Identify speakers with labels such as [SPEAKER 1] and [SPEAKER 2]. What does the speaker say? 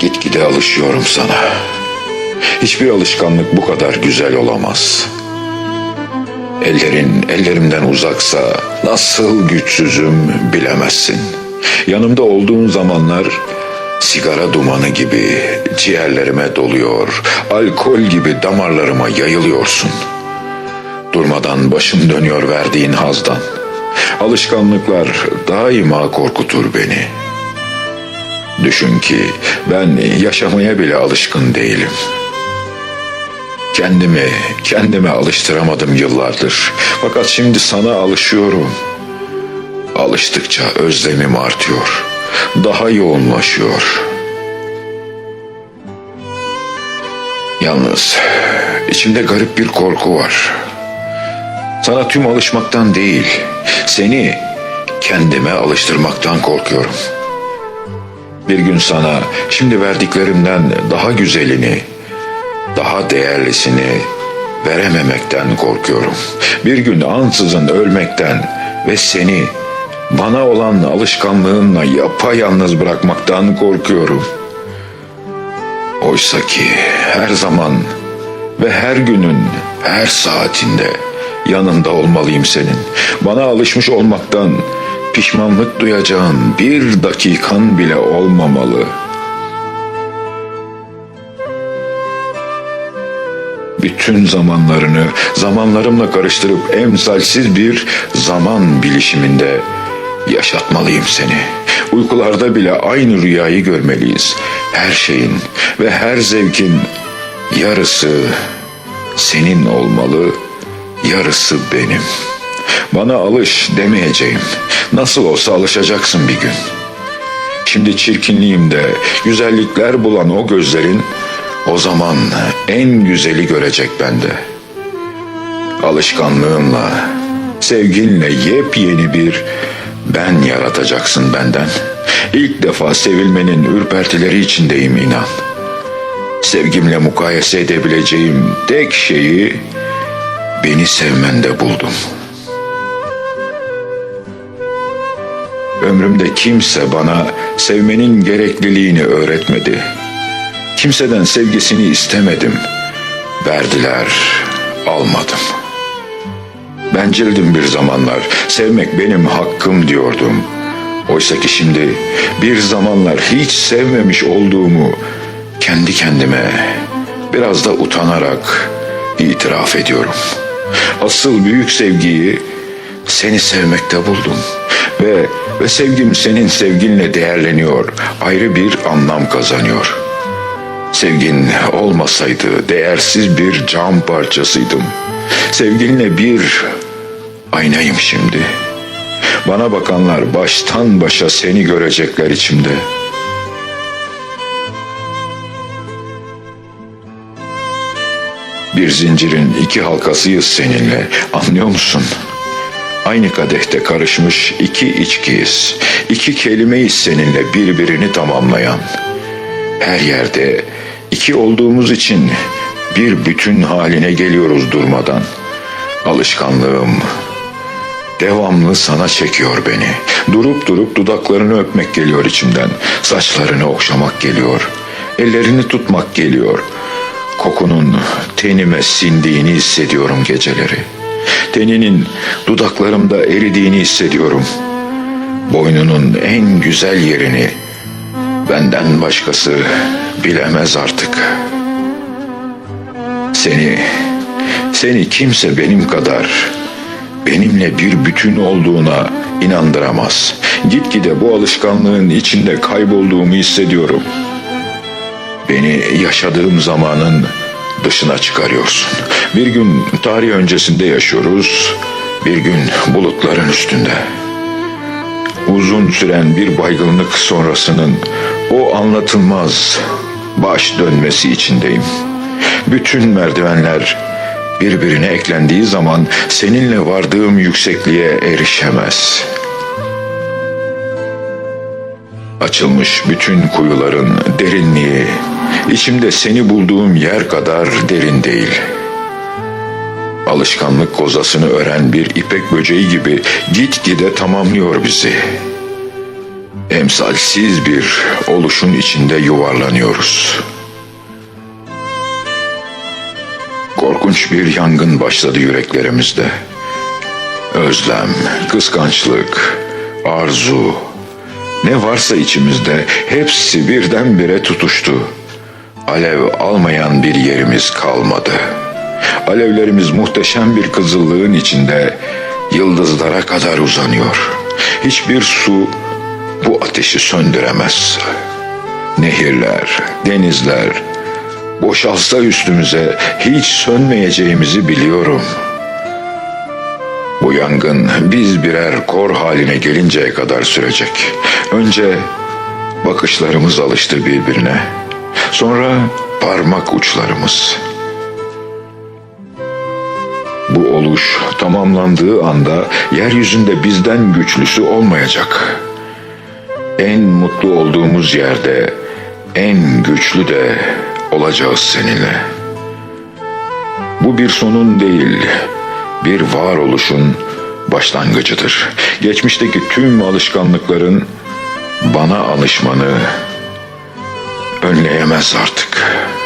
[SPEAKER 1] Gitgide alışıyorum sana. Hiçbir alışkanlık bu kadar güzel olamaz. Ellerin ellerimden uzaksa nasıl güçsüzüm bilemezsin. Yanımda olduğun zamanlar sigara dumanı gibi ciğerlerime doluyor, alkol gibi damarlarıma yayılıyorsun. Durmadan başım dönüyor verdiğin hazdan. Alışkanlıklar daima korkutur beni. Düşün ki ben yaşamaya bile alışkın değilim. Kendimi, kendime alıştıramadım yıllardır. Fakat şimdi sana alışıyorum. Alıştıkça özlemim artıyor. Daha yoğunlaşıyor. Yalnız içimde garip bir korku var. Sana tüm alışmaktan değil, seni kendime alıştırmaktan korkuyorum. Bir gün sana şimdi verdiklerimden daha güzelini, daha değerlisini verememekten korkuyorum. Bir gün ansızın ölmekten ve seni bana olan alışkanlığınla yapayalnız bırakmaktan korkuyorum. Oysa ki her zaman ve her günün her saatinde yanında olmalıyım senin. Bana alışmış olmaktan pişmanlık duyacağın bir dakikan bile olmamalı. Bütün zamanlarını zamanlarımla karıştırıp emsalsiz bir zaman bilişiminde yaşatmalıyım seni. Uykularda bile aynı rüyayı görmeliyiz. Her şeyin ve her zevkin yarısı senin olmalı, yarısı benim. Bana alış demeyeceğim. Nasıl olsa alışacaksın bir gün. Şimdi çirkinliğimde güzellikler bulan o gözlerin o zaman en güzeli görecek bende. Alışkanlığınla, sevginle yepyeni bir ben yaratacaksın benden. İlk defa sevilmenin ürpertileri içindeyim inan. Sevgimle mukayese edebileceğim tek şeyi beni sevmende buldum. Ömrümde kimse bana sevmenin gerekliliğini öğretmedi. Kimseden sevgisini istemedim. Verdiler, almadım. Bencildim bir zamanlar. Sevmek benim hakkım diyordum. Oysa ki şimdi bir zamanlar hiç sevmemiş olduğumu kendi kendime biraz da utanarak itiraf ediyorum. Asıl büyük sevgiyi seni sevmekte buldum. Ve ve sevgim senin sevginle değerleniyor. Ayrı bir anlam kazanıyor. Sevgin olmasaydı değersiz bir cam parçasıydım. Sevginle bir aynayım şimdi. Bana bakanlar baştan başa seni görecekler içimde. Bir zincirin iki halkasıyız seninle. Anlıyor musun? Aynı kadehte karışmış iki içkiyiz. İki kelimeyiz seninle birbirini tamamlayan. Her yerde iki olduğumuz için bir bütün haline geliyoruz durmadan. Alışkanlığım devamlı sana çekiyor beni. Durup durup dudaklarını öpmek geliyor içimden. Saçlarını okşamak geliyor. Ellerini tutmak geliyor. Kokunun tenime sindiğini hissediyorum geceleri. Teninin dudaklarımda eridiğini hissediyorum. Boynunun en güzel yerini benden başkası bilemez artık. Seni, seni kimse benim kadar benimle bir bütün olduğuna inandıramaz. Gitgide bu alışkanlığın içinde kaybolduğumu hissediyorum. Beni yaşadığım zamanın dışına çıkarıyorsun. Bir gün tarih öncesinde yaşıyoruz, bir gün bulutların üstünde. Uzun süren bir baygınlık sonrasının o anlatılmaz baş dönmesi içindeyim. Bütün merdivenler birbirine eklendiği zaman seninle vardığım yüksekliğe erişemez. Açılmış bütün kuyuların derinliği içimde seni bulduğum yer kadar derin değil. Alışkanlık kozasını ören bir ipek böceği gibi gitgide tamamlıyor bizi. emsalsiz bir oluşun içinde yuvarlanıyoruz. Korkunç bir yangın başladı yüreklerimizde. Özlem, kıskançlık, arzu, ne varsa içimizde hepsi birdenbire tutuştu. Alev almayan bir yerimiz kalmadı. Alevlerimiz muhteşem bir kızıllığın içinde yıldızlara kadar uzanıyor. Hiçbir su bu ateşi söndüremez. Nehirler, denizler boşalsa üstümüze hiç sönmeyeceğimizi biliyorum. Bu yangın biz birer kor haline gelinceye kadar sürecek. Önce bakışlarımız alıştı birbirine. Sonra parmak uçlarımız. Bu oluş tamamlandığı anda yeryüzünde bizden güçlüsü olmayacak. En mutlu olduğumuz yerde en güçlü de olacağız seninle. Bu bir sonun değil, bir varoluşun başlangıcıdır. Geçmişteki tüm alışkanlıkların bana alışmanı önleyemez artık.''